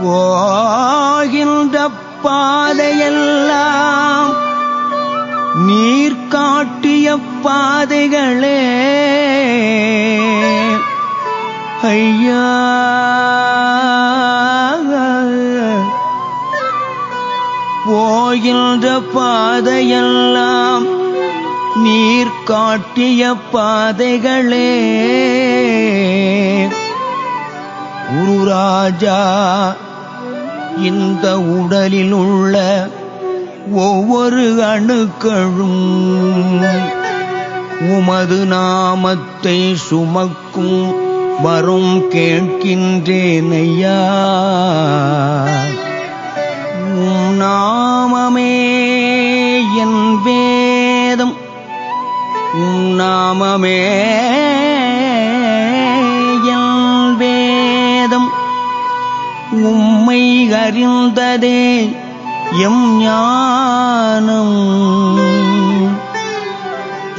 போகின்ற பாதையெல்லாம் நீர் காட்டிய பாதைகளே. ஐயா. போகின்ற பாதையெல்லாம் நீர் காட்டிய பாதைகளே. குருராஜா இந்த உடலில் உள்ள ஒவ்வொரு அணுக்களும் உமது நாமத்தை சுமக்கும் வரும் கேட்கின்றேனையா. உம் நாமமே என் வேதம் உம் நாமமே உம்மை அறிந்ததே எம் ஞானம்.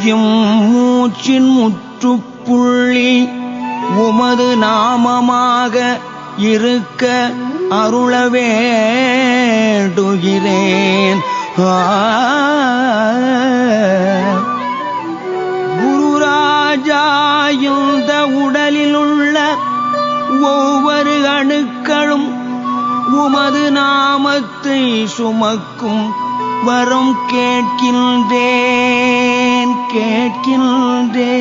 எம் மூச்சின் முற்றுப்புள்ளி உமது நாமமாக இருக்க அருளவேண்டுகிறேன். குருராஜா இந்த உடலில் உள்ள ஒவ்வொரு அணுக்களும் உமது நாமத்தை சுமக்கும் வரம் கேட்கின்றேன் கேட்கின்றேன்.